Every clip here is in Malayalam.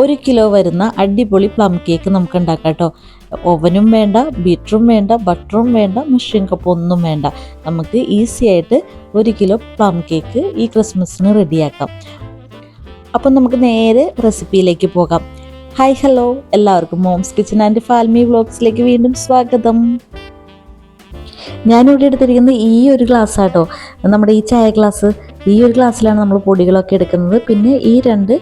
ഒരു കിലോ വരുന്ന അടിപൊളി പ്ലം കേക്ക് നമുക്ക് ഉണ്ടാക്കാം കേട്ടോ ഓവനും വേണ്ട ബീറ്ററും വേണ്ട ബട്ടറും വേണ്ട മെഷീൻ കപ്പ് ഒന്നും വേണ്ട. നമുക്ക് ഈസി ആയിട്ട് ഒരു കിലോ പ്ലം കേക്ക് ഈ ക്രിസ്മസിന് റെഡിയാക്കാം അപ്പം നമുക്ക് നേരെ റെസിപ്പിയിലേക്ക് പോകാം. ഹായ് ഹലോ എല്ലാവർക്കും മോംസ് കിച്ചൺ ആൻഡ് ഫാൽമി വ്ളോഗ്സിലേക്ക് വീണ്ടും സ്വാഗതം. ഞാനിവിടെ എടുത്തിരിക്കുന്നത് ഈ ഒരു ഗ്ലാസ് ആട്ടോ. നമ്മുടെ ഈ ചായ ഗ്ലാസ് ഈ ഒരു ഗ്ലാസ്സിലാണ് നമ്മൾ പൊടികളൊക്കെ എടുക്കുന്നത്. പിന്നെ ഈ രണ്ട്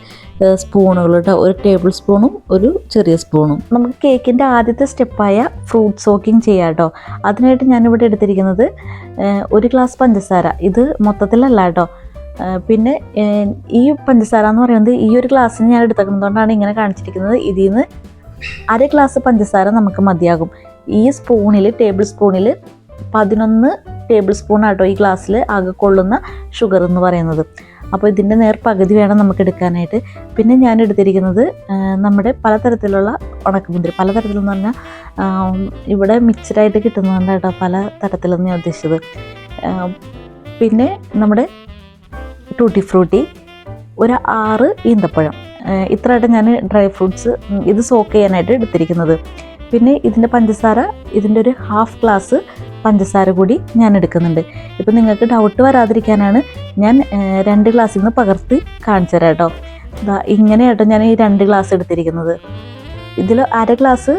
സ്പൂണുകൾ കേട്ടോ ഒരു ടേബിൾ സ്പൂണും ഒരു ചെറിയ സ്പൂണും. നമുക്ക് കേക്കിന്റെ ആദ്യത്തെ സ്റ്റെപ്പായ ഫ്രൂട്ട് സോക്കിംഗ് ചെയ്യാം കേട്ടോ. അതിനായിട്ട് ഞാനിവിടെ എടുത്തിരിക്കുന്നത് ഒരു ഗ്ലാസ് പഞ്ചസാര. ഇത് മൊത്തത്തിലല്ല കേട്ടോ. പിന്നെ ഈ പഞ്ചസാര എന്ന് പറയുന്നത് ഈ ഒരു ഗ്ലാസ്സിന് ഞാൻ എടുത്തേക്കുന്നതുകൊണ്ടാണ് ഇങ്ങനെ കാണിച്ചിരിക്കുന്നത്. ഇതിൽ നിന്ന് അര ഗ്ലാസ് പഞ്ചസാര നമുക്ക് മതിയാകും. ഈ സ്പൂണിൽ ടേബിൾ സ്പൂണിൽ പതിനൊന്ന് ടേബിൾ സ്പൂൺ ആട്ടോ ഈ ഗ്ലാസ്സിൽ ആകെ കൊള്ളുന്ന ഷുഗർ എന്ന് പറയുന്നത്. അപ്പോൾ ഇതിന്റെ നേർ പകുതി വേണം നമുക്ക് എടുക്കാനായിട്ട്. പിന്നെ ഞാൻ എടുത്തിരിക്കുന്നത് നമ്മുടെ പലതരത്തിലുള്ള ഉണക്കമുന്തിരി. പലതരത്തിലെന്ന് പറഞ്ഞാൽ ഇവിടെ മിക്സഡായിട്ട് കിട്ടുന്നതുകൊണ്ട് കേട്ടോ പല തരത്തിലെന്ന് ഞാൻ ഉദ്ദേശിച്ചത്. പിന്നെ നമ്മുടെ ടൂട്ടി ഫ്രൂട്ടി ഒരു ആറ് ഈന്തപ്പഴം. ഇത്രയായിട്ട് ഞാൻ ഡ്രൈ ഫ്രൂട്ട്സ് ഇത് സോക്ക് ചെയ്യാനായിട്ട് എടുത്തിരിക്കുന്നത്. പിന്നെ ഇതിന്റെ പഞ്ചസാര ഇതിന്റെ ഒരു ഹാഫ് ഗ്ലാസ് പഞ്ചസാര കൂടി ഞാൻ എടുക്കുന്നുണ്ട്. ഇപ്പം നിങ്ങൾക്ക് ഡൗട്ട് വരാതിരിക്കാനാണ് ഞാൻ രണ്ട് ഗ്ലാസ്സിൽ നിന്ന് പകർത്തി കാണിച്ചു തരാം കേട്ടോ. ഇങ്ങനെ കേട്ടോ ഞാൻ ഈ രണ്ട് ഗ്ലാസ് എടുത്തിരിക്കുന്നത്. ഇതിൽ അര ഗ്ലാസ്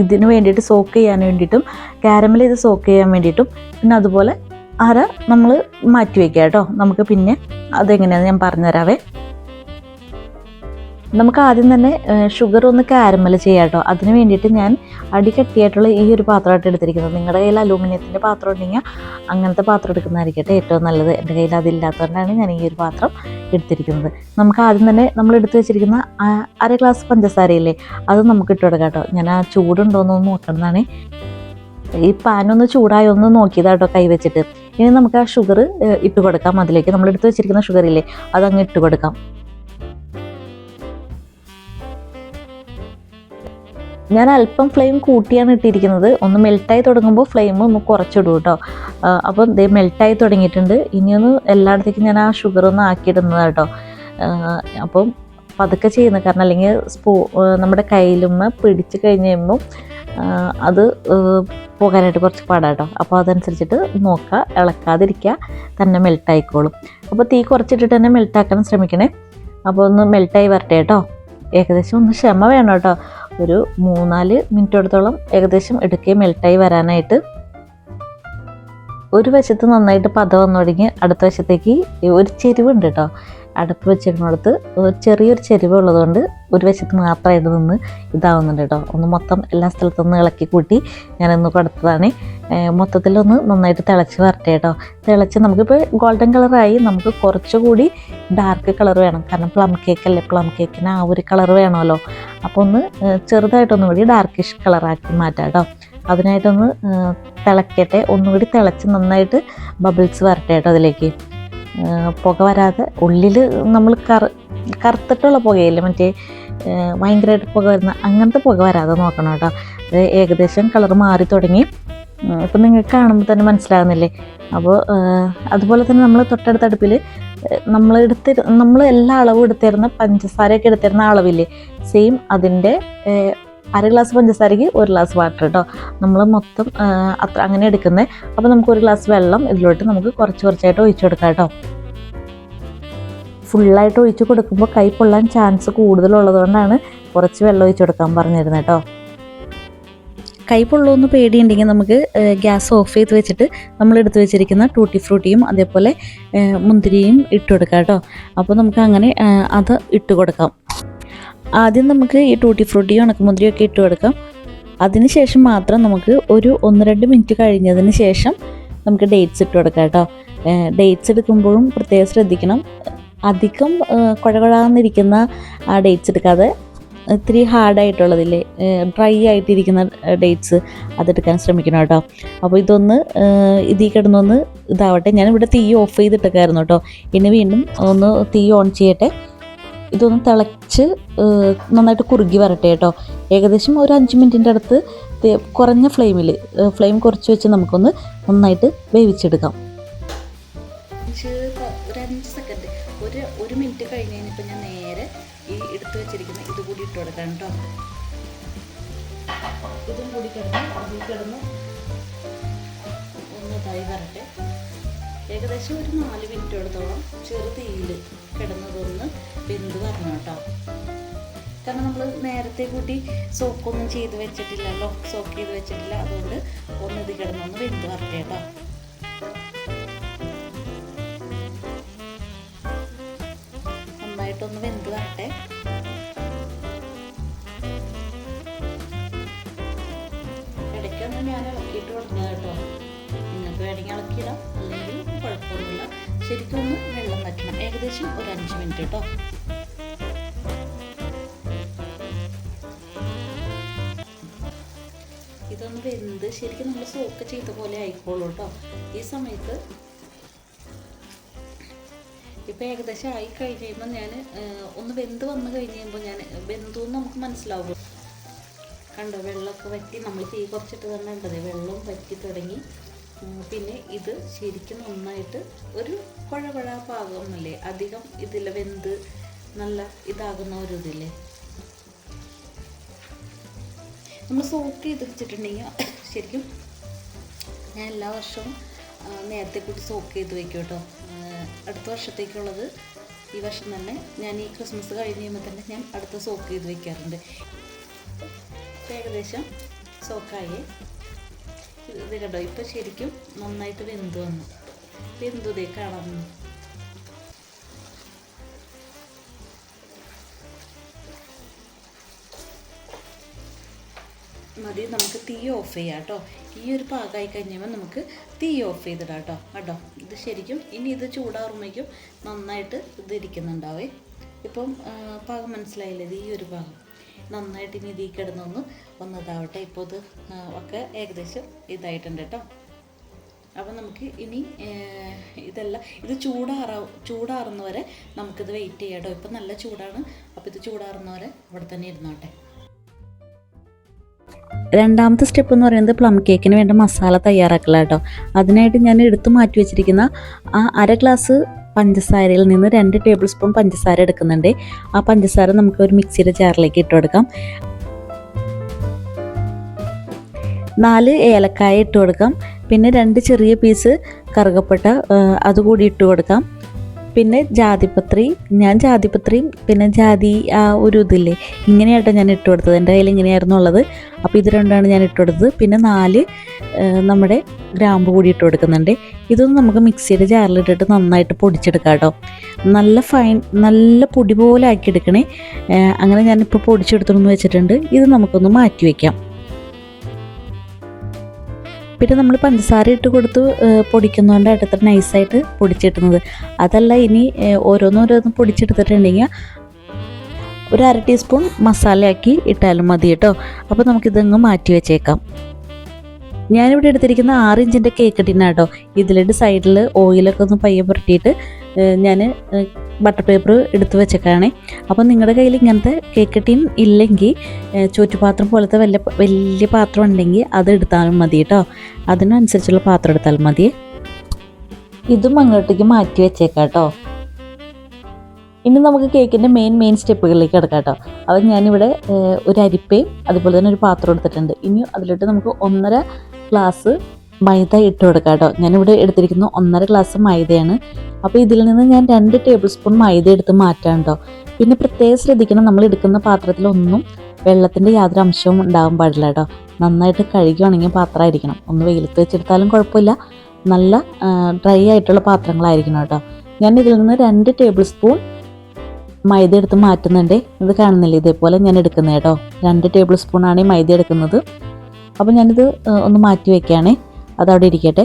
ഇതിന് വേണ്ടിയിട്ട് സോക്ക് ചെയ്യാൻ വേണ്ടിയിട്ടും കാരമൽ ഇത് സോക്ക് ചെയ്യാൻ വേണ്ടിയിട്ടും പിന്നെ അതുപോലെ അര നമ്മൾ മാറ്റി വയ്ക്കുക കേട്ടോ. നമുക്ക് പിന്നെ അതെങ്ങനെയാണെന്ന് ഞാൻ പറഞ്ഞുതരാവേ. നമുക്ക് ആദ്യം തന്നെ ഷുഗർ ഒന്ന് കാരമൽ ചെയ്യാം കേട്ടോ. അതിന് വേണ്ടിയിട്ട് ഞാൻ അടി കട്ടിയായിട്ടുള്ള ഈ ഒരു പാത്രമായിട്ട് എടുത്തിരിക്കുന്നത്. നിങ്ങളുടെ കയ്യിൽ അലൂമിനിയത്തിന്റെ പാത്രം ഉണ്ടെങ്കിൽ അങ്ങനത്തെ പാത്രം എടുക്കുന്നതായിരിക്കട്ടെ ഏറ്റവും നല്ലത്. എന്റെ കയ്യിൽ അതില്ലാത്തതുകൊണ്ടാണ് ഞാൻ ഈ ഒരു പാത്രം എടുത്തിരിക്കുന്നത്. നമുക്ക് ആദ്യം തന്നെ നമ്മൾ എടുത്തു വെച്ചിരിക്കുന്ന അര ഗ്ലാസ് പഞ്ചസാരയില്ലേ അത് നമുക്ക് ഇട്ട് കൊടുക്കാം കേട്ടോ. ഞാൻ ആ ചൂടുണ്ടോയെന്നൊന്ന് നോക്കണമെന്നാണ് ഈ പാനൊന്ന് ചൂടായി ഒന്ന് നോക്കിയതാട്ടോ കൈ വെച്ചിട്ട്. ഇനി നമുക്ക് ആ ഷുഗർ ഇട്ട് കൊടുക്കാം. അതിലേക്ക് നമ്മൾ എടുത്ത് വെച്ചിരിക്കുന്ന ഷുഗർ ഇല്ലേ അതങ്ങ് ഇട്ട് കൊടുക്കാം. ഞാൻ അല്പം ഫ്ലെയിം കൂട്ടിയാണ് ഇട്ടിരിക്കുന്നത്. ഒന്ന് മെൽട്ടായി തുടങ്ങുമ്പോൾ ഫ്ലെയിം ഒന്ന് കുറച്ചിടും കേട്ടോ അപ്പം ദേ മെൽട്ടായി തുടങ്ങിയിട്ടുണ്ട്. ഇനിയൊന്ന് എല്ലായിടത്തേക്കും ഞാൻ ആ ഷുഗർ ഒന്ന് ആക്കിയിടുന്നത് കേട്ടോ അപ്പം പതുക്കെ ചെയ്യുന്നത് കാരണം അല്ലെങ്കിൽ സ്പൂ നമ്മുടെ കയ്യിലുമ്മ പിടിച്ച് കഴിഞ്ഞ് കഴിയുമ്പം അത് പോകാനായിട്ട് കുറച്ച് പാടാട്ടോ അപ്പോൾ അതനുസരിച്ചിട്ട് നോക്കുക ഇളക്കാതിരിക്കുക തന്നെ മെൽട്ടായിക്കോളും അപ്പോൾ തീ കുറച്ചിട്ടിട്ട് തന്നെ മെൽട്ടാക്കാൻ ശ്രമിക്കണേ. അപ്പോൾ ഒന്ന് മെൽട്ടായി വരട്ടെ കേട്ടോ ഏകദേശം ഒന്ന് ക്ഷമ വേണം കേട്ടോ ഒരു മൂന്നാൽ മിനിറ്റോടത്തോളം ഏകദേശം എടുക്കുകയും മെൽട്ടായി വരാനായിട്ട് ഒരു വശത്ത് നന്നായിട്ട് പത വന്നു തുടങ്ങി അടുത്ത വശത്തേക്ക് ഒരു ചെരിവുണ്ട് കേട്ടോ. അടുപ്പ് വെച്ചിരുന്നിടത്ത് ചെറിയൊരു ചെരുവ് ഉള്ളതുകൊണ്ട് ഒരു വശത്ത് മാത്രമായിട്ട് നിന്ന് ഇതാവുന്നുണ്ട് കേട്ടോ. ഒന്ന് മൊത്തം എല്ലാ സ്ഥലത്തും ഒന്ന് ഇളക്കി കൂട്ടി ഞാനൊന്ന് കൊടുത്തതാണ്. മൊത്തത്തിലൊന്ന് നന്നായിട്ട് തിളച്ച് വരട്ടെ കേട്ടോ. തിളച്ച് നമുക്കിപ്പോൾ ഗോൾഡൻ കളറായി നമുക്ക് കുറച്ചുകൂടി ഡാർക്ക് കളർ വേണം. കാരണം പ്ലം കേക്ക് അല്ലേ? പ്ലം കേക്കിന് ആ ഒരു കളർ വേണമല്ലോ. അപ്പോൾ ഒന്ന് ചെറുതായിട്ടൊന്ന് കൂടി ഡാർക്കിഷ് കളറാക്കി മാറ്റാം കേട്ടോ. അതിനായിട്ടൊന്ന് തിളക്കട്ടെ. ഒന്നുകൂടി തിളച്ച് നന്നായിട്ട് ബബിൾസ് വരട്ടെ കേട്ടോ അതിലേക്ക്. പുക വരാതെ ഉള്ളിൽ നമ്മൾ കറ കറുത്തിട്ടുള്ള പുകയില്ല? മറ്റേ ഭയങ്കരമായിട്ട് പുക വരുന്ന അങ്ങനത്തെ പുക വരാതെ നോക്കണം കേട്ടോ. അത് ഏകദേശം കളർ മാറി തുടങ്ങി. ഇപ്പം നിങ്ങൾക്ക് കാണുമ്പോൾ തന്നെ മനസ്സിലാകുന്നില്ലേ അപ്പോൾ അതുപോലെ തന്നെ നമ്മൾ തൊട്ടടുത്ത അടുപ്പിൽ നമ്മൾ എടുത്ത നമ്മൾ എല്ലാ അളവും എടുത്തിരുന്ന പഞ്ചസാരയൊക്കെ എടുത്തിരുന്ന അളവില്ലേ? സെയിം അതിന്റെ അര ഗ്ലാസ് പഞ്ചസാരയ്ക്ക് ഒരു ഗ്ലാസ് വാട്ടർ കേട്ടോ നമ്മൾ മൊത്തം അത്ര അങ്ങനെ എടുക്കുന്നത് അപ്പോൾ നമുക്ക് ഒരു ഗ്ലാസ് വെള്ളം ഇതിലോട്ട് നമുക്ക് കുറച്ച് കുറച്ചായിട്ട് ഒഴിച്ചു കൊടുക്കാം കേട്ടോ ഫുള്ളായിട്ട് ഒഴിച്ചു കൊടുക്കുമ്പോൾ കൈ പൊള്ളാൻ ചാൻസ് കൂടുതലുള്ളതുകൊണ്ടാണ് കുറച്ച് വെള്ളം ഒഴിച്ചു കൊടുക്കാൻ പറഞ്ഞിരുന്നത് കേട്ടോ കൈ പൊള്ളുമെന്ന് പേടിയുണ്ടെങ്കിൽ നമുക്ക് ഗ്യാസ് ഓഫ് ചെയ്ത് വെച്ചിട്ട് നമ്മൾ എടുത്തു വെച്ചിരിക്കുന്ന ടൂട്ടി ഫ്രൂട്ടിയും അതേപോലെ മുന്തിരിയും ഇട്ട് കൊടുക്കാം കേട്ടോ അപ്പോൾ നമുക്ക് അങ്ങനെ അത് ഇട്ട് കൊടുക്കാം. ആദ്യം നമുക്ക് ഈ ടൂട്ടി ഫ്രൂട്ടി ഉണക്കമുന്തിരിയും ഒക്കെ ഇട്ട് കൊടുക്കാം. അതിന് ശേഷം മാത്രം നമുക്ക് ഒരു ഒന്ന് രണ്ട് മിനിറ്റ് കഴിഞ്ഞതിന് ശേഷം നമുക്ക് ഡേറ്റ്സ് ഇട്ട് കൊടുക്കാം കേട്ടോ. ഡേറ്റ്സ് എടുക്കുമ്പോഴും പ്രത്യേകം ശ്രദ്ധിക്കണം. അധികം കുഴകുഴാന്നിരിക്കുന്ന ആ ഡേറ്റ്സ് എടുക്കാതെ ഇത്തിരി ഹാർഡായിട്ടുള്ളതില്ലേ ഡ്രൈ ആയിട്ടിരിക്കുന്ന ഡേറ്റ്സ് അതെടുക്കാൻ ശ്രമിക്കണം കേട്ടോ. അപ്പോൾ ഇതൊന്ന് ഇതിൽ കിടന്നൊന്ന് ഇതാവട്ടെ. ഞാൻ ഇവിടെ തീ ഓഫ് ചെയ്തിട്ടൊക്കെ ആയിരുന്നു കേട്ടോ. ഇനി വീണ്ടും ഒന്ന് തീ ഓൺ ചെയ്യട്ടെ. ഇതൊന്ന് തിളച്ച് നന്നായിട്ട് കുറുകി വരട്ടെ കേട്ടോ. ഏകദേശം ഒരു അഞ്ച് മിനിറ്റിന്റെ അടുത്ത് കുറഞ്ഞ ഫ്ലെയിമിൽ ഫ്ലെയിം കുറച്ച് വെച്ച് നമുക്കൊന്ന് നന്നായിട്ട് വേവിച്ചെടുക്കാം. ഒരു സെക്കൻഡ് ഒരു മിനിറ്റ് ഞാൻ നേരെ ഈ വെച്ചിരിക്കുന്ന ഇത് കൂടി ഇതും കൂടി കിടന്ന് അതിൽ കിടന്ന് ഒന്ന് തൈ വരട്ടെ. ഏകദേശം ഒരു നാല് മിനിറ്റോടത്തോളം ചെറു തീയിൽ കിടന്നതൊന്ന് വെന്ത് വരണം കേട്ടോ. കാരണം നമ്മൾ നേരത്തെ കൂട്ടി സോക്കൊന്നും ചെയ്ത് വെച്ചിട്ടില്ലല്ലോ. സോക്ക് ചെയ്ത് വെച്ചിട്ടില്ല. അതുകൊണ്ട് ഒന്ന് ഇത് കിടന്നൊന്ന് വെന്ത് വരട്ടെ കേട്ടോ. നന്നായിട്ടൊന്ന് വെന്ത് വരട്ടെ. ഇടയ്ക്കൊന്ന് ഞാൻ ഇളക്കിയിട്ട് കൊടുക്കുന്നത് കേട്ടോ. നിങ്ങൾക്ക് വേണമെങ്കിൽ ഇളക്കിയിടാം. അല്ലെങ്കിൽ ശരിക്കും ഒന്ന് വെള്ളം വറ്റണം. ഏകദേശം ഒരു അഞ്ച് മിനിറ്റ് കേട്ടോ ഇതൊന്ന് വെന്ത് ശരിക്കും നമ്മൾ സോക്ക് ചെയ്ത പോലെ ആയിക്കോളൂ കേട്ടോ ഈ സമയത്ത് ഇപ്പം ഏകദേശം ആയി കഴിഞ്ഞ് കഴിയുമ്പോൾ ഞാൻ ഒന്ന് വെന്ത് വന്ന് കഴിഞ്ഞ് കഴിയുമ്പോൾ ഞാൻ വെന്തു എന്ന് നമുക്ക് മനസ്സിലാവും കണ്ടോ വെള്ളമൊക്കെ വറ്റി നമ്മൾ തീ കുറച്ചിട്ട് തന്നെ ഉണ്ടത് വെള്ളം വറ്റി തുടങ്ങി. പിന്നെ ഇത് ശരിക്കും നന്നായിട്ട് ഒരു കുഴവഴ കുഴ പാകമൊന്നുമില്ലേ അധികം ഇതിൽ വെന്ത് നല്ല ഇതാകുന്ന ഒരു ഇതില്ലേ? നമ്മൾ സോക്ക് ചെയ്ത് വെച്ചിട്ടുണ്ടെങ്കിൽ ശരിക്കും ഞാൻ എല്ലാ വർഷവും നേരത്തെ കൂട്ടി സോക്ക് ചെയ്ത് വെക്കും കേട്ടോ. അടുത്ത വർഷത്തേക്കുള്ളത് ഈ വർഷം തന്നെ ഞാൻ ഈ ക്രിസ്മസ് കഴിഞ്ഞ് കഴിയുമ്പോൾ തന്നെ ഞാൻ അടുത്ത സോക്ക് ചെയ്ത് വെക്കാറുണ്ട്. ഏകദേശം സോക്കായി. ഇത് കണ്ടോ ഇപ്പം ശരിക്കും നന്നായിട്ട് വെന്ത് വന്നു. വെന്തു കാണാം മതി നമുക്ക് തീ ഓഫ് ചെയ്യാം കേട്ടോ. ഈ ഒരു പാകമായി കഴിഞ്ഞപ്പോൾ നമുക്ക് തീ ഓഫ് ചെയ്തിടാം കേട്ടോ. കേട്ടോ ഇത് ശരിക്കും ഇനി ഇത് ചൂടാറുമ്പോഴേക്കും നന്നായിട്ട് ഇത് ഇരിക്കുന്നുണ്ടാവേ ഇപ്പം പാകം മനസ്സിലായില്ലേ? ഈ ഒരു പാകം. നന്നായിട്ട് ഇനി ഇതിൽ കിടന്നൊന്ന് ഒന്നതാവട്ടെ ഇപ്പോൾ ഇത് ഒക്കെ ഏകദേശം ഇതായിട്ടുണ്ട് കേട്ടോ അപ്പോൾ നമുക്ക് ഇനി ഇതെല്ലാം ഇത് ചൂടാറാ ചൂടാറുന്നവരെ നമുക്കിത് വെയിറ്റ് ചെയ്യാം കേട്ടോ ഇപ്പം നല്ല ചൂടാണ്. അപ്പോൾ ഇത് ചൂടാറുന്ന വരെ ഇവിടെ തന്നെ ഇരുന്നോട്ടെ. രണ്ടാമത്തെ സ്റ്റെപ്പ് എന്ന് പറയുന്നത് പ്ലം കേക്കിന് വേണ്ട മസാല തയ്യാറാക്കല കേട്ടോ അതിനായിട്ട് ഞാൻ എടുത്തു മാറ്റി വെച്ചിരിക്കുന്ന ആ അര ഗ്ലാസ് പഞ്ചസാരയിൽ നിന്ന് രണ്ട് ടേബിൾ സ്പൂൺ പഞ്ചസാര എടുക്കുന്നുണ്ട്. ആ പഞ്ചസാര നമുക്ക് ഒരു മിക്സിയുടെ ജാറിലേക്ക് ഇട്ട് കൊടുക്കാം. നാല് ഏലക്കായ ഇട്ട് കൊടുക്കാം. പിന്നെ രണ്ട് ചെറിയ പീസ് കറുകപ്പട്ട അതുകൂടി ഇട്ട് കൊടുക്കാം. പിന്നെ ജാതിപത്രി ഞാൻ ജാതിപത്രിയും പിന്നെ ജാതി ആ ഒരു ഇതില്ലേ? ഇങ്ങനെയായിട്ട് ഞാൻ ഇട്ട് കൊടുത്തത്. എന്റെ കയ്യിൽ ഇങ്ങനെയായിരുന്നു ഉള്ളത്. അപ്പോൾ ഇത് രണ്ടാണ് ഞാൻ ഇട്ട് കൊടുത്തത്. പിന്നെ നാല് നമ്മുടെ ഗ്രാമ്പ് കൂടി ഇട്ട് കൊടുക്കുന്നുണ്ട്. ഇതൊന്നും നമുക്ക് മിക്സിയുടെ ജാറിലിട്ടിട്ട് നന്നായിട്ട് പൊടിച്ചെടുക്കാം കേട്ടോ. നല്ല ഫൈൻ നല്ല പൊടി പോലെ ആക്കി എടുക്കണേ അങ്ങനെ ഞാനിപ്പോൾ പൊടിച്ചെടുത്തു വെച്ചിട്ടുണ്ട്. ഇത് നമുക്കൊന്ന് മാറ്റി വയ്ക്കാം പിന്നെ നമ്മൾ പഞ്ചസാര ഇട്ട് കൊടുത്ത് പൊടിക്കുന്നതുകൊണ്ടാണ് ഇത്ര നൈസായിട്ട് പൊടിച്ചിട്ടുന്നത് അതല്ല ഇനി ഓരോന്നോരോന്ന് പൊടിച്ചെടുത്തിട്ടുണ്ടെങ്കിൽ ഒരു അര ടീസ്പൂൺ മസാലയാക്കി ഇട്ടാലും മതി കേട്ടോ. അപ്പോൾ നമുക്കിതങ്ങ് മാറ്റി വെച്ചേക്കാം. ഞാനിവിടെ എടുത്തിരിക്കുന്ന ആറ് ഇഞ്ചിന്റെ കേക്ക് ടിന്നാട്ടോ ഇതിലിട്ട് സൈഡിൽ ഓയിലൊക്കെ ഒന്ന് പയ്യെ പുരട്ടിയിട്ട് ഞാൻ ബട്ടർ പേപ്പർ എടുത്ത് വെച്ചേക്കാണേ. അപ്പോൾ നിങ്ങളുടെ കയ്യിൽ ഇങ്ങനത്തെ കേക്ക് ടീം ഇല്ലെങ്കിൽ ചോറ്റുപാത്രം പോലത്തെ വലിയ വലിയ പാത്രം ഉണ്ടെങ്കിൽ അത് എടുത്താലും മതി കേട്ടോ അതിനനുസരിച്ചുള്ള പാത്രം എടുത്താലും മതി. ഇതും അങ്ങോട്ടേക്ക് മാറ്റി വെച്ചേക്കാം കേട്ടോ ഇനി നമുക്ക് കേക്കിന്റെ മെയിൻ മെയിൻ സ്റ്റെപ്പുകളിലേക്ക് കിടക്കാം കേട്ടോ അപ്പം ഞാനിവിടെ ഒരു അരിപ്പയും അതുപോലെ തന്നെ ഒരു പാത്രം എടുത്തിട്ടുണ്ട്. ഇനി അതിലിട്ട് നമുക്ക് ഒന്നര ഗ്ലാസ് മൈദ ഇട്ട് കൊടുക്കാം കേട്ടോ. ഞാനിവിടെ എടുത്തിരിക്കുന്ന ഒന്നര ഗ്ലാസ് മൈദയാണ്. അപ്പോൾ ഇതിൽ നിന്ന് ഞാൻ രണ്ട് ടേബിൾ സ്പൂൺ മൈദ എടുത്ത് മാറ്റാം കേട്ടോ. പിന്നെ പ്രത്യേകം ശ്രദ്ധിക്കണം നമ്മൾ എടുക്കുന്ന പാത്രത്തിലൊന്നും വെള്ളത്തിന്റെ യാതൊരു അംശവും ഉണ്ടാകാൻ പാടില്ല കേട്ടോ. നന്നായിട്ട് കഴുകി ഉണങ്ങിയ പാത്രമായിരിക്കണം. ഒന്ന് വെയിലത്ത് വെച്ചെടുത്താലും കുഴപ്പമില്ല. നല്ല ഡ്രൈ ആയിട്ടുള്ള പാത്രങ്ങളായിരിക്കണം കേട്ടോ. ഞാൻ ഇതിൽ നിന്ന് രണ്ട് ടേബിൾ സ്പൂൺ മൈദ എടുത്ത് മാറ്റുന്നുണ്ട്. ഇത് കാണുന്നില്ല? ഇതേപോലെ ഞാൻ എടുക്കുന്നത് കേട്ടോ. രണ്ട് ടേബിൾ സ്പൂണാണ് ഈ മൈദ എടുക്കുന്നത്. അപ്പോൾ ഞാനിത് ഒന്ന് മാറ്റി വെക്കുകയാണേ. അതവിടെ ഇരിക്കട്ടെ.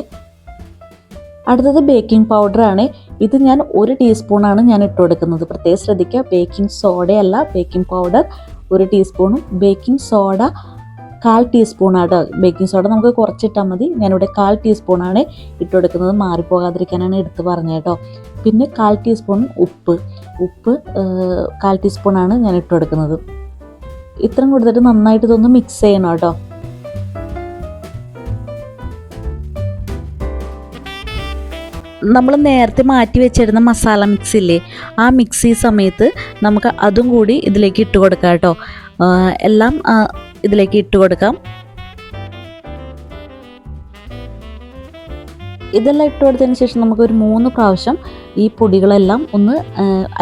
അടുത്തത് ബേക്കിംഗ് പൗഡറാണ് ഇത് ഞാൻ ഒരു ടീസ്പൂണാണ് ഞാൻ ഇട്ട് കൊടുക്കുന്നത്. പ്രത്യേകം ശ്രദ്ധിക്കുക. ബേക്കിംഗ് സോഡയല്ല ബേക്കിംഗ് പൗഡർ ഒരു ടീസ്പൂണും ബേക്കിംഗ് സോഡ കാൽ ടീസ്പൂണാണ് ബേക്കിംഗ് സോഡ നമുക്ക് കുറച്ചിട്ടാൽ മതി. ഞാനിവിടെ കാൽ ടീസ്പൂണാണ് ഇട്ട് കൊടുക്കുന്നത്. മാറിപ്പോകാതിരിക്കാനാണ് എടുത്ത് പറഞ്ഞത് കേട്ടോ. പിന്നെ കാൽ ടീസ്പൂൺ ഉപ്പ്. ഉപ്പ് കാൽ ടീസ്പൂണാണ് ഞാൻ ഇട്ട് കൊടുക്കുന്നത്. ഇത്രയും കൊടുത്തിട്ട് നന്നായിട്ട് ഇതൊന്ന് മിക്സ് ചെയ്യണം കേട്ടോ. നമ്മൾ നേരത്തെ മാറ്റി വെച്ചിരുന്ന മസാല മിക്സ് ഇല്ലേ ആ മിക്സ് സമയത്ത് നമുക്ക് അതും കൂടി ഇതിലേക്ക് ഇട്ട് കൊടുക്കാം കേട്ടോ. എല്ലാം ഇതിലേക്ക് ഇട്ട് കൊടുക്കാം. ഇതെല്ലാം ഇട്ട് കൊടുത്തതിന് ശേഷം നമുക്ക് ഒരു മൂന്ന് പ്രാവശ്യം ഈ പൊടികളെല്ലാം ഒന്ന്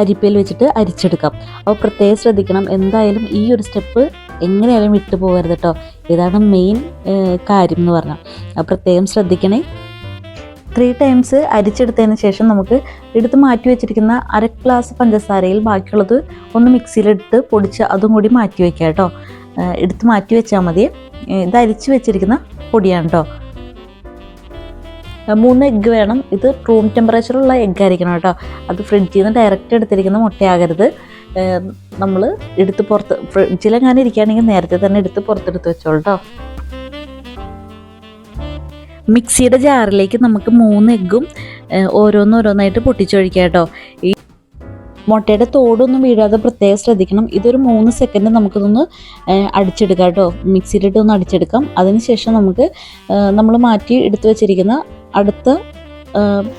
അരിപ്പയിൽ വെച്ചിട്ട് അരിച്ചെടുക്കാം. അപ്പോൾ പ്രത്യേകം ശ്രദ്ധിക്കണം എന്തായാലും ഈ ഒരു സ്റ്റെപ്പ് എങ്ങനെയായാലും വിട്ടു പോകരുത് കേട്ടോ. ഇതാണ് മെയിൻ കാര്യം എന്ന് പറഞ്ഞാൽ. പ്രത്യേകം ശ്രദ്ധിക്കണേ. ത്രീ ടൈംസ് അരിച്ചെടുത്തതിന് ശേഷം നമുക്ക് എടുത്ത് മാറ്റി വെച്ചിരിക്കുന്ന അര ഗ്ലാസ് പഞ്ചസാരയിൽ ബാക്കിയുള്ളത് ഒന്ന് മിക്സിയിലെടുത്ത് പൊടിച്ച് അതും കൂടി മാറ്റി വയ്ക്കുക കേട്ടോ. എടുത്ത് മാറ്റി വെച്ചാൽ മതി. ഇത് അരിച്ച് വെച്ചിരിക്കുന്ന പൊടിയാണ് കേട്ടോ. മൂന്ന് എഗ്ഗ് വേണം. ഇത് റൂം ടെമ്പറേച്ചറുള്ള എഗ്ഗ് ആയിരിക്കണം കേട്ടോ. അത് ഫ്രിഡ്ജിൽ നിന്ന് ഡയറക്റ്റ് എടുത്തിരിക്കുന്ന മുട്ടയാകരുത്. നമ്മൾ എടുത്ത് പുറത്ത് ഫ്രിഡ്ജിലെങ്ങാനും ഇരിക്കുകയാണെങ്കിൽ നേരത്തെ തന്നെ എടുത്ത് പുറത്തെടുത്ത് വെച്ചോളൂ കേട്ടോ. മിക്സിയുടെ ജാറിലേക്ക് നമുക്ക് മൂന്ന് എഗ്ഗും ഓരോന്നോരോന്നായിട്ട് പൊട്ടിച്ചൊഴിക്കാം കേട്ടോ. ഈ മുട്ടയുടെ തോടൊന്നും വീഴാതെ പ്രത്യേകം ശ്രദ്ധിക്കണം. ഇതൊരു മൂന്ന് സെക്കൻഡ് നമുക്കിതൊന്ന് അടിച്ചെടുക്കാം കേട്ടോ. മിക്സിയിലിട്ട് ഒന്ന് അടിച്ചെടുക്കാം. അതിനുശേഷം നമുക്ക് നമ്മൾ മാറ്റി എടുത്തു വെച്ചിരിക്കുന്ന അടുത്ത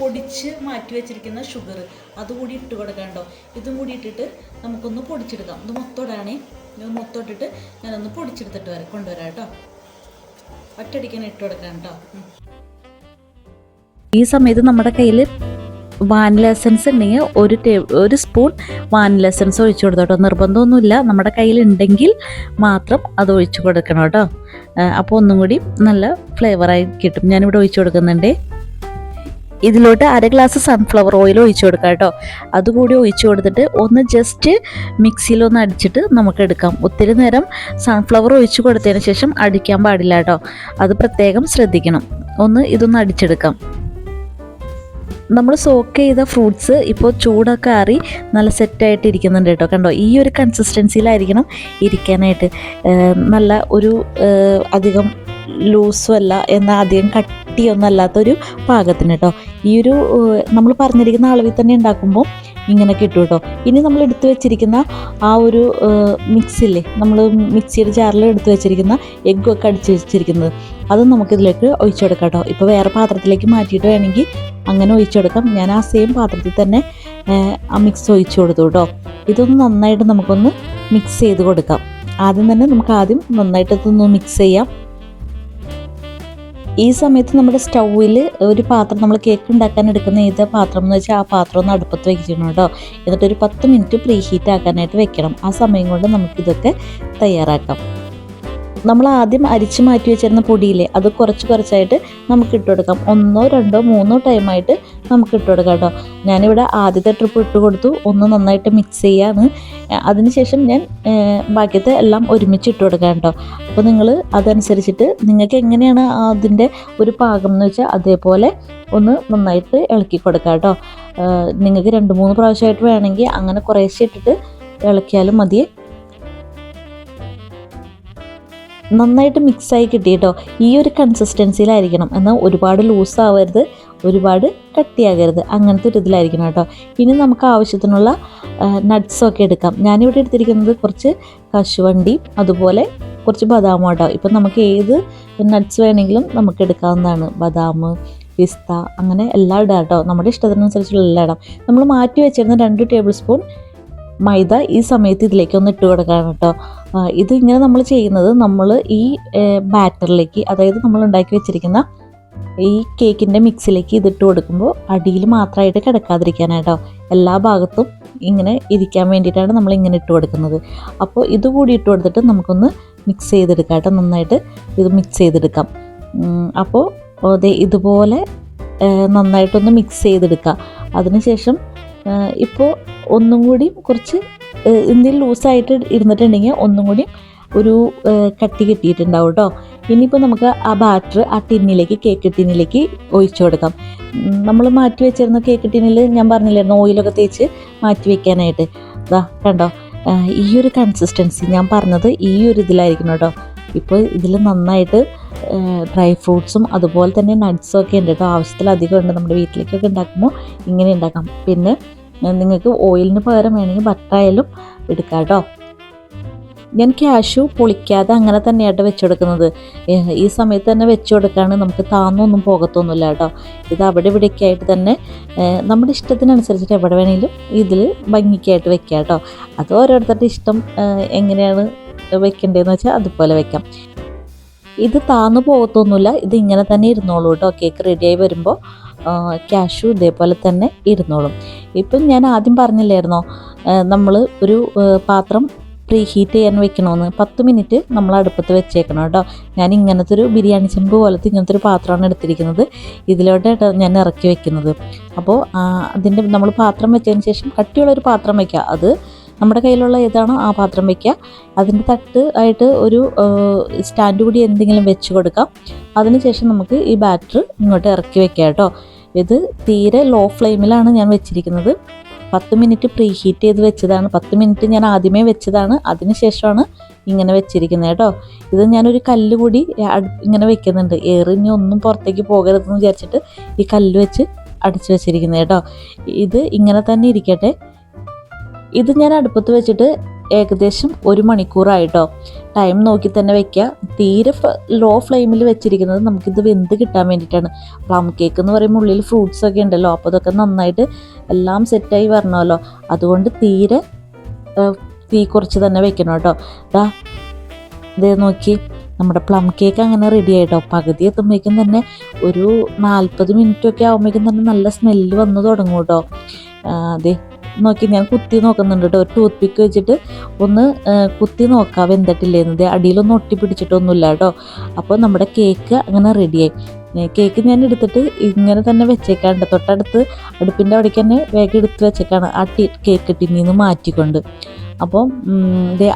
പൊടിച്ച് മാറ്റി വെച്ചിരിക്കുന്ന ഷുഗർ അതുകൂടി ഇട്ട് കൊടുക്കാം കേട്ടോ. ഇതും കൂടി ഇട്ടിട്ട് നമുക്കൊന്ന് പൊടിച്ചെടുക്കാം. ഇത് മൊത്തോടാണേ ഇത് മൊത്തം ഇട്ടിട്ട് ഞാനൊന്ന് പൊടിച്ചെടുത്തിട്ട് വരാം. കൊണ്ടുവരാം കേട്ടോ. ഒറ്റയടിക്കാൻ ഇട്ട് കൊടുക്കാം കേട്ടോ. ഈ സമയത്ത് നമ്മുടെ കയ്യിൽ വാനില എസൻസ് ഉണ്ടെങ്കിൽ ഒരു ടേ ഒരു സ്പൂൺ വാനില എസൻസ് ഒഴിച്ചു കൊടുത്തോട്ടോ നിർബന്ധമൊന്നുമില്ല. നമ്മുടെ കയ്യിൽ ഉണ്ടെങ്കിൽ മാത്രം അത് ഒഴിച്ചു കൊടുക്കണം കേട്ടോ അപ്പോൾ ഒന്നും കൂടി നല്ല ഫ്ലേവറായി കിട്ടും. ഞാനിവിടെ ഒഴിച്ചു കൊടുക്കുന്നുണ്ട്. ഇതിലോട്ട് അര ഗ്ലാസ് സൺഫ്ലവർ ഓയിൽ ഒഴിച്ചു കൊടുക്കാം കേട്ടോ അതുകൂടി ഒഴിച്ചു കൊടുത്തിട്ട് ഒന്ന് ജസ്റ്റ് മിക്സിയിലൊന്ന് അടിച്ചിട്ട് നമുക്ക് എടുക്കാം. ഒത്തിരി നേരം സൺഫ്ലവർ ഒഴിച്ചു കൊടുത്തതിന് ശേഷം അടിക്കാൻ പാടില്ല കേട്ടോ അത് പ്രത്യേകം ശ്രദ്ധിക്കണം. ഒന്ന് ഇതൊന്ന് അടിച്ചെടുക്കാം. നമ്മൾ സോക്ക് ചെയ്ത ഫ്രൂട്ട്സ് ഇപ്പോൾ ചൂടൊക്കെ ആറി നല്ല സെറ്റായിട്ട് ഇരിക്കുന്നുണ്ട് കേട്ടോ. കണ്ടോ? ഈ ഒരു കൺസിസ്റ്റൻസിയിലായിരിക്കണം ഇരിക്കാനായിട്ട്. നല്ല ഒരു അധികം ലൂസും അല്ല എന്നാൽ അധികം കട്ടിയൊന്നും അല്ലാത്തൊരു പാകത്തിന് കേട്ടോ. ഈ ഒരു നമ്മൾ പറഞ്ഞിരിക്കുന്ന അളവിൽ തന്നെ ഉണ്ടാക്കുമ്പോൾ ഇങ്ങനെ കിട്ടും കേട്ടോ. ഇനി നമ്മൾ എടുത്തു വെച്ചിരിക്കുന്ന ആ ഒരു മിക്സില്ലേ നമ്മൾ മിക്സിയുടെ ജാറിൽ എടുത്തു വെച്ചിരിക്കുന്ന എഗ്ഗൊക്കെ അടിച്ച് വെച്ചിരിക്കുന്നത്. അതും നമുക്കിതിലേക്ക് ഒഴിച്ചു കൊടുക്കാം കേട്ടോ. ഇപ്പോൾ വേറെ പാത്രത്തിലേക്ക് മാറ്റിയിട്ട് വേണമെങ്കിൽ അങ്ങനെ ഒഴിച്ചു കൊടുക്കാം ഞാൻ ആ സെയിം പാത്രത്തിൽ തന്നെ ആ മിക്സ് ഒഴിച്ചു കൊടുത്തു കേട്ടോ ഇതൊന്ന് നന്നായിട്ട് നമുക്കൊന്ന് മിക്സ് ചെയ്ത് കൊടുക്കാം. ആദ്യം തന്നെ നമുക്ക് ആദ്യം നന്നായിട്ട് ഇതൊന്ന് മിക്സ് ചെയ്യാം. ഈ സമയത്ത് നമ്മുടെ സ്റ്റൗവിൽ ഒരു പാത്രം നമ്മൾ കേക്ക് ഉണ്ടാക്കാൻ എടുക്കുന്ന ഏത് പാത്രം എന്ന് വെച്ചാൽ ആ പാത്രം ഒന്ന് അടുപ്പത്ത് വെക്കണം കേട്ടോ എന്നിട്ട് ഒരു പത്ത് മിനിറ്റ് പ്രീ ഹീറ്റ് ആക്കാനായിട്ട് വെക്കണം. ആ സമയം കൊണ്ട് നമുക്കിതൊക്കെ തയ്യാറാക്കാം. നമ്മൾ ആദ്യം അരിച്ച് മാറ്റി വെച്ചിരുന്ന പൊടിയില്ലേ അത് കുറച്ച് കുറച്ചായിട്ട് നമുക്ക് ഇട്ട് കൊടുക്കാം. ഒന്നോ രണ്ടോ മൂന്നോ ടൈമായിട്ട് നമുക്ക് ഇട്ട് കൊടുക്കാം കേട്ടോ. ഞാനിവിടെ ആദ്യത്തെ ട്രിപ്പ് ഇട്ട് കൊടുത്തു. ഒന്ന് നന്നായിട്ട് മിക്സ് ചെയ്യാന്ന്. അതിനുശേഷം ഞാൻ ബാക്കിയത്തെ എല്ലാം ഒരുമിച്ച് ഇട്ട് കൊടുക്കാം കേട്ടോ. അപ്പോൾ നിങ്ങൾ അതനുസരിച്ചിട്ട് നിങ്ങൾക്ക് എങ്ങനെയാണ് അതിന്റെ ഒരു പാകം എന്ന് വെച്ചാൽ അതേപോലെ ഒന്ന് നന്നായിട്ട് ഇളക്കി കൊടുക്കാം കേട്ടോ. നിങ്ങൾക്ക് രണ്ട് മൂന്ന് പ്രാവശ്യമായിട്ട് വേണമെങ്കിൽ അങ്ങനെ കുറേശ്ശെ ഇട്ടിട്ട് ഇളക്കിയാലും മതിയേ നന്നായിട്ട് മിക്സായി കിട്ടി കേട്ടോ ഈ ഒരു കൺസിസ്റ്റൻസിയിലായിരിക്കണം എന്നാൽ ഒരുപാട് ലൂസാവരുത് ഒരുപാട് കട്ടിയാകരുത്. അങ്ങനത്തെ ഒരു ഇതിലായിരിക്കണം കേട്ടോ. ഇനി നമുക്ക് ആവശ്യത്തിനുള്ള നട്ട്സൊക്കെ എടുക്കാം. ഞാനിവിടെ എടുത്തിരിക്കുന്നത് കുറച്ച് കശുവണ്ടി അതുപോലെ കുറച്ച് ബദാം കേട്ടോ ഇപ്പം നമുക്ക് ഏത് നട്ട്സ് വേണമെങ്കിലും നമുക്ക് എടുക്കാവുന്നതാണ്. ബദാം പിസ്ത അങ്ങനെ എല്ലാം ഇടാം കേട്ടോ. നമ്മുടെ ഇഷ്ടത്തിനനുസരിച്ചുള്ള എല്ലാം ഇടാം. നമ്മൾ മാറ്റി വെച്ചിരുന്ന രണ്ട് ടേബിൾ സ്പൂൺ മൈദ ഈ സമയത്ത് ഇതിലേക്ക് ഒന്ന് ഇട്ട് കൊടുക്കണം കേട്ടോ. ഇത് ഇങ്ങനെ നമ്മൾ ചെയ്യുന്നത് നമ്മൾ ഈ ബാറ്ററിലേക്ക് അതായത് നമ്മൾ ഉണ്ടാക്കി വെച്ചിരിക്കുന്ന ഈ കേക്കിന്റെ മിക്സിലേക്ക് ഇതിട്ട് കൊടുക്കുമ്പോൾ അടിയിൽ മാത്രമായിട്ട് കിടക്കാതിരിക്കാനായിട്ടോ എല്ലാ ഭാഗത്തും ഇങ്ങനെ ഇരിക്കാൻ വേണ്ടിയിട്ടാണ് നമ്മൾ ഇങ്ങനെ ഇട്ട് കൊടുക്കുന്നത്. അപ്പോൾ ഇത് കൂടി ഇട്ട് കൊടുത്തിട്ട് നമുക്കൊന്ന് മിക്സ് ചെയ്തെടുക്കാം കേട്ടോ നന്നായിട്ട് ഇത് മിക്സ് ചെയ്തെടുക്കാം. അപ്പോൾ ഇതുപോലെ നന്നായിട്ടൊന്ന് മിക്സ് ചെയ്തെടുക്കുക അതിനുശേഷം ഇപ്പോൾ ഒന്നും കൂടി കുറച്ച് ഇന്ത്യയിൽ ലൂസായിട്ട് ഇരുന്നിട്ടുണ്ടെങ്കിൽ ഒന്നും കൂടി ഒരു കട്ടി കിട്ടിയിട്ടുണ്ടാവും കേട്ടോ. ഇനിയിപ്പോൾ നമുക്ക് ആ ബാറ്റർ ആ ടിന്നിലേക്ക് കേക്ക് ടിന്നിലേക്ക് ഒഴിച്ചു കൊടുക്കാം. നമ്മൾ മാറ്റി വെച്ചിരുന്ന കേക്ക് ടിന്നിൽ ഞാൻ പറഞ്ഞില്ലായിരുന്നു ഓയിലൊക്കെ തേച്ച് മാറ്റി വെക്കാനായിട്ട്. ഇതാ കണ്ടോ? ഈ ഒരു കൺസിസ്റ്റൻസി ഞാൻ പറഞ്ഞത് ഈ ഒരു ഇതിലായിരിക്കണം കേട്ടോ. ഇപ്പോൾ ഇതിൽ നന്നായിട്ട് ഡ്രൈ ഫ്രൂട്ട്സും അതുപോലെ തന്നെ നട്ട്സും ഒക്കെ ഉണ്ട്. കേട്ടോ ആവശ്യത്തിലധികം ഉണ്ട്. നമ്മുടെ വീട്ടിലേക്കൊക്കെ ഉണ്ടാക്കുമ്പോൾ ഇങ്ങനെ ഉണ്ടാക്കാം. പിന്നെ നിങ്ങൾക്ക് ഓയിലിന് പകരം വേണമെങ്കിൽ ബട്ടറായാലും എടുക്കാം കേട്ടോ. ഞാൻ ക്യാഷു പൊളിക്കാതെ അങ്ങനെ തന്നെയായിട്ട് വെച്ച് കൊടുക്കുന്നത്. ഈ സമയത്ത് തന്നെ വെച്ച് നമുക്ക് താന്നൊന്നും പോകത്തൊന്നുമില്ല കേട്ടോ. ഇത് അവിടെ ഇവിടെയൊക്കെ ആയിട്ട് തന്നെ നമ്മുടെ ഇഷ്ടത്തിനനുസരിച്ചിട്ട് എവിടെ വേണമെങ്കിലും ഇതിൽ ഭംഗിക്കായിട്ട് വെക്കാം കേട്ടോ. അത് ഓരോരുത്തരുടെ ഇഷ്ടം എങ്ങനെയാണ് വെക്കേണ്ടതെന്ന് വെച്ചാൽ അതുപോലെ വെക്കാം. ഇത് താന്നു പോകത്തൊന്നുമില്ല. ഇത് ഇങ്ങനെ തന്നെ ഇരുന്നോളൂ കേട്ടോ. കേക്ക് റെഡിയായി വരുമ്പോൾ ക്യാഷു ഇതേപോലെ തന്നെ ഇരുന്നോളും. ഇപ്പം ഞാൻ ആദ്യം പറഞ്ഞില്ലായിരുന്നോ നമ്മൾ ഒരു പാത്രം പ്രീ ഹീറ്റ് ചെയ്യാൻ വെക്കണമെന്ന് പത്ത് മിനിറ്റ് നമ്മൾ അടുപ്പത്ത് വെച്ചേക്കണം കേട്ടോ. ഞാൻ ഇങ്ങനത്തെ ഒരു ബിരിയാണി ചെമ്പ് പോലത്തെ ഇങ്ങനത്തെ ഒരു പാത്രമാണ് എടുത്തിരിക്കുന്നത്. ഇതിലോട്ടാണ് ഞാൻ ഇറക്കി വെക്കുന്നത്. അപ്പോൾ അതിന്റെ നമ്മൾ പാത്രം വെച്ചതിന് ശേഷം കട്ടിയുള്ളൊരു പാത്രം വയ്ക്കുക അത് നമ്മുടെ കയ്യിലുള്ള ഏതാണോ ആ പാത്രം വയ്ക്കുക അതിന്റെ തട്ട് ആയിട്ട് ഒരു സ്റ്റാൻഡ് കൂടി എന്തെങ്കിലും വെച്ച് കൊടുക്കാം. അതിനുശേഷം നമുക്ക് ഈ ബാറ്റർ ഇങ്ങോട്ട് ഇറക്കി വെക്കാം കേട്ടോ. ഇത് തീരെ ലോ ഫ്ലെയിമിലാണ് ഞാൻ വെച്ചിരിക്കുന്നത്. പത്ത് മിനിറ്റ് പ്രീ ഹീറ്റ് ചെയ്ത് വെച്ചതാണ്. പത്ത് മിനിറ്റ് ഞാൻ ആദ്യമേ വെച്ചതാണ്. അതിനുശേഷമാണ് ഇങ്ങനെ വെച്ചിരിക്കുന്നത് കേട്ടോ. ഇത് ഞാനൊരു കല്ല് കൂടി ഇങ്ങനെ വെക്കുന്നുണ്ട്. ഏറിഞ്ഞ് ഒന്നും പുറത്തേക്ക് പോകരുതെന്ന് വിചാരിച്ചിട്ട് ഈ കല്ല് വെച്ച് അടച്ചു വെച്ചിരിക്കുന്നത് കേട്ടോ. ഇത് ഇങ്ങനെ തന്നെ ഇരിക്കട്ടെ. ഇത് ഞാൻ അടുപ്പത്ത് വെച്ചിട്ട് ഏകദേശം ഒരു മണിക്കൂറായിട്ടോ. ടൈം നോക്കി തന്നെ വെക്കുക തീരെ ലോ ഫ്ലെയിമിൽ വെച്ചിരിക്കുന്നത് നമുക്കിത് വെന്ത് കിട്ടാൻ വേണ്ടിയിട്ടാണ് പ്ലം കേക്ക് എന്ന് പറയുമ്പോൾ ഉള്ളിൽ ഫ്രൂട്ട്സ് ഒക്കെ ഉണ്ടല്ലോ അപ്പോൾ അതൊക്കെ നന്നായിട്ട് എല്ലാം സെറ്റായി വരണമല്ലോ. അതുകൊണ്ട് തീരെ തീ കുറച്ച് തന്നെ വെക്കണം കേട്ടോ. ഇതാ ഇതേ നോക്കി. നമ്മുടെ പ്ലം കേക്ക് അങ്ങനെ റെഡി ആയിട്ടോ. പകുതി എത്തുമ്പോഴേക്കും തന്നെ ഒരു നാൽപ്പത് മിനിറ്റൊക്കെ ആകുമ്പോഴേക്കും തന്നെ നല്ല സ്മെല്ല് വന്ന് തുടങ്ങും കേട്ടോ. അതെ നോക്കി ഞാൻ കുത്തി നോക്കുന്നുണ്ട് കേട്ടോ. ഒരു ടൂത്ത് പിക്ക് വെച്ചിട്ട് ഒന്ന് കുത്തി നോക്കാം വെന്തിട്ടില്ലേന്ന് ദേ അടിയിലൊന്നും ഒട്ടി പിടിച്ചിട്ടൊന്നുമില്ല കേട്ടോ. അപ്പോൾ നമ്മുടെ കേക്ക് അങ്ങനെ റെഡിയായി കേക്ക് ഞാൻ എടുത്തിട്ട് ഇങ്ങനെ തന്നെ വെച്ചേക്കാണ്ട് തൊട്ടടുത്ത് അടുപ്പിന്റെ അവിടേക്ക് തന്നെ വേഗം എടുത്ത് വെച്ചേക്കാണ് ആ ടി കേക്ക് ടിന്നിൽ നിന്ന് മാറ്റിക്കൊണ്ട്. അപ്പോൾ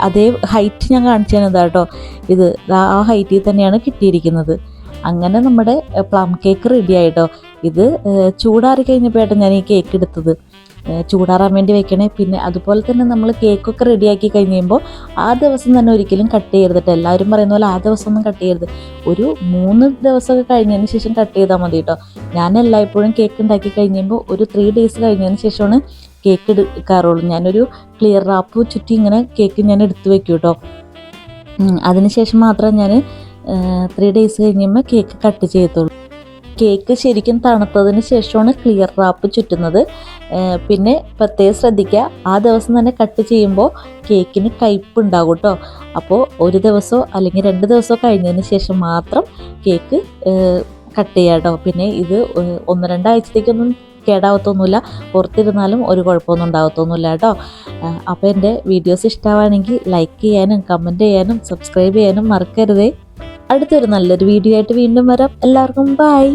അതേ ഹൈറ്റ് ഞാൻ കാണിച്ചു തന്നതാ കേട്ടോ. ഇത് ആ ഹൈറ്റിൽ തന്നെയാണ് കിട്ടിയിരിക്കുന്നത്. അങ്ങനെ നമ്മുടെ പ്ലം കേക്ക് റെഡി ആയിട്ടോ ഇത് ചൂടാറി കഴിഞ്ഞപ്പോഴായിട്ട് ഞാൻ ഈ കേക്ക് എടുത്തത്. ചൂടാറാൻ വേണ്ടി വെക്കണേ. പിന്നെ അതുപോലെ തന്നെ നമ്മൾ കേക്കൊക്കെ റെഡിയാക്കി കഴിഞ്ഞ് കഴിയുമ്പോൾ ആ ദിവസം തന്നെ ഒരിക്കലും കട്ട് ചെയ്യരുത് കേട്ടോ എല്ലാവരും പറയുന്ന പോലെ ആ ദിവസം ഒന്നും കട്ട് ചെയ്യരുത്. ഒരു മൂന്ന് ദിവസമൊക്കെ കഴിഞ്ഞതിന് ശേഷം കട്ട് ചെയ്താൽ മതി കേട്ടോ ഞാൻ എല്ലായ്പ്പോഴും കേക്ക് ഉണ്ടാക്കി കഴിഞ്ഞ് കഴിയുമ്പോൾ ഒരു ത്രീ ഡേയ്സ് കഴിഞ്ഞതിന് ശേഷമാണ് കേക്ക് എടുക്കാറുള്ളൂ. ഞാനൊരു ക്ലിയർ റാപ്പ് ചുറ്റി ഇങ്ങനെ കേക്ക് ഞാൻ എടുത്തു വെക്കും കേട്ടോ അതിനുശേഷം മാത്രം ഞാൻ ത്രീ ഡേയ്സ് കഴിയുമ്പോൾ കേക്ക് കട്ട് ചെയ്യത്തുള്ളൂ. കേക്ക് ശരിക്കും തണുത്തതിന് ശേഷമാണ് ക്ലിയർ റാപ്പ് ചുറ്റുന്നത്. പിന്നെ പ്രത്യേകം ശ്രദ്ധിക്കുക ആ ദിവസം തന്നെ കട്ട് ചെയ്യുമ്പോൾ കേക്കിന് കയ്പ് ഉണ്ടാകും കേട്ടോ അപ്പോൾ ഒരു ദിവസമോ അല്ലെങ്കിൽ രണ്ട് ദിവസമോ കഴിഞ്ഞതിന് ശേഷം മാത്രം കേക്ക് കട്ട് ചെയ്യാം കേട്ടോ പിന്നെ ഇത് ഒന്ന് രണ്ടാഴ്ചത്തേക്കൊന്നും കേടാവത്തൊന്നുമില്ല. പുറത്തിരുന്നാലും ഒരു കുഴപ്പമൊന്നും ഉണ്ടാകത്തൊന്നുമില്ല കേട്ടോ അപ്പോൾ എന്റെ വീഡിയോസ് ഇഷ്ടമാണെങ്കിൽ ലൈക്ക് ചെയ്യാനും കമന്റ് ചെയ്യാനും സബ്സ്ക്രൈബ് ചെയ്യാനും മറക്കരുതേ. അടുത്തൊരു നല്ലൊരു വീഡിയോ ആയിട്ട് വീണ്ടും വരാം. എല്ലാവർക്കും ബൈ